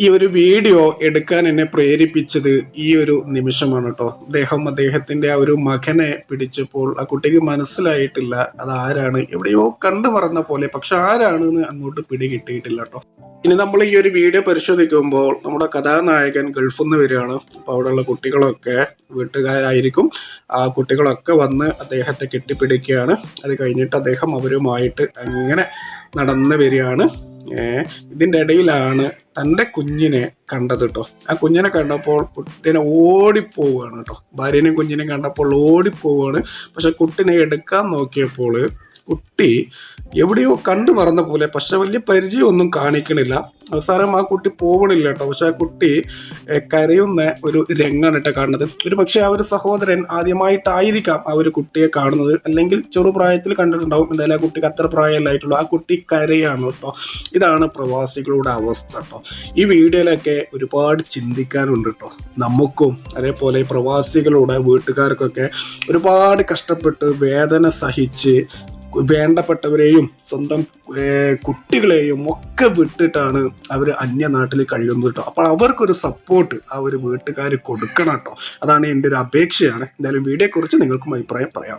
ഈ ഒരു വീഡിയോ എടുക്കാൻ എന്നെ പ്രേരിപ്പിച്ചത് ഈ ഒരു നിമിഷമാണ് കേട്ടോ അദ്ദേഹം അദ്ദേഹത്തിന്റെ ആ ഒരു മകനെ പിടിച്ചപ്പോൾ ആ കുട്ടിക്ക് മനസ്സിലായിട്ടില്ല അത് ആരാണ് എവിടെയോ കണ്ടു മറന്ന പോലെ പക്ഷെ ആരാണ് എന്ന് അങ്ങോട്ട് പിടികിട്ടിയിട്ടില്ല കേട്ടോ ഇനി നമ്മൾ ഈ ഒരു വീഡിയോ പരിശോധിക്കുമ്പോൾ നമ്മുടെ കഥാനായകൻ ഗൾഫിൽ നിന്ന് വരികയാണ്. അപ്പോൾ അവിടെയുള്ള കുട്ടികളൊക്കെ വീട്ടുകാരായിരിക്കും. ആ കുട്ടികളൊക്കെ വന്ന് അദ്ദേഹത്തെ കെട്ടിപ്പിടിക്കുകയാണ്. അത് കഴിഞ്ഞിട്ട് അദ്ദേഹം അവരുമായിട്ട് അങ്ങനെ നടന്നു വരികയാണ്. ഇതിന്റെ ഇടയിലാണ് തന്റെ കുഞ്ഞിനെ കണ്ടത് കേട്ടോ ആ കുഞ്ഞിനെ കണ്ടപ്പോൾ കുട്ടീനെ ഓടിപ്പോവുകയാണ് കേട്ടോ ഭാര്യനെയും കുഞ്ഞിനെയും കണ്ടപ്പോൾ ഓടിപ്പോവുകയാണ് പക്ഷെ കുട്ടിനെ എടുക്കാൻ നോക്കിയപ്പോൾ കുട്ടി എവിടെയോ കണ്ടു മറന്ന പോലെ പക്ഷെ വലിയ പരിചയമൊന്നും കാണിക്കണില്ല. അവസാനം ആ കുട്ടി പോവണില്ല കേട്ടോ. പക്ഷെ ആ കുട്ടി കരയുന്ന ഒരു രംഗാണ് കേട്ടോ കാണുന്നത്. ഒരു പക്ഷേ ആ ഒരു സഹോദരൻ ആദ്യമായിട്ടായിരിക്കാം ആ ഒരു കുട്ടിയെ കാണുന്നത്. അല്ലെങ്കിൽ ചെറുപ്രായത്തിൽ കണ്ടിട്ടുണ്ടാവും. എന്തായാലും ആ കുട്ടിക്ക് അത്ര പ്രായമല്ലായിട്ടുള്ളൂ ആ കുട്ടി കരയാണ് കേട്ടോ. ഇതാണ് പ്രവാസികളുടെ അവസ്ഥ കേട്ടോ. ഈ വീഡിയോയിലൊക്കെ ഒരുപാട് ചിന്തിക്കാനുണ്ട് കേട്ടോ. നമുക്കും അതേപോലെ പ്രവാസികളുടെ വീട്ടുകാർക്കൊക്കെ ഒരുപാട് കഷ്ടപ്പെട്ട് വേദന സഹിച്ച് വേണ്ടപ്പെട്ടവരെയും സ്വന്തം കുട്ടികളെയും ഒക്കെ വിട്ടിട്ടാണ് അവർ അന്യനാട്ടിൽ കഴിയുന്നത് കേട്ടോ. അപ്പോൾ അവർക്കൊരു സപ്പോർട്ട് ആ ഒരു വീട്ടുകാർ കൊടുക്കണം കേട്ടോ. അതാണ് എന്റെ ഒരു അപേക്ഷയാണ്. എന്തായാലും വീഡിയോയെക്കുറിച്ച് നിങ്ങൾക്കും അഭിപ്രായം പറയാം.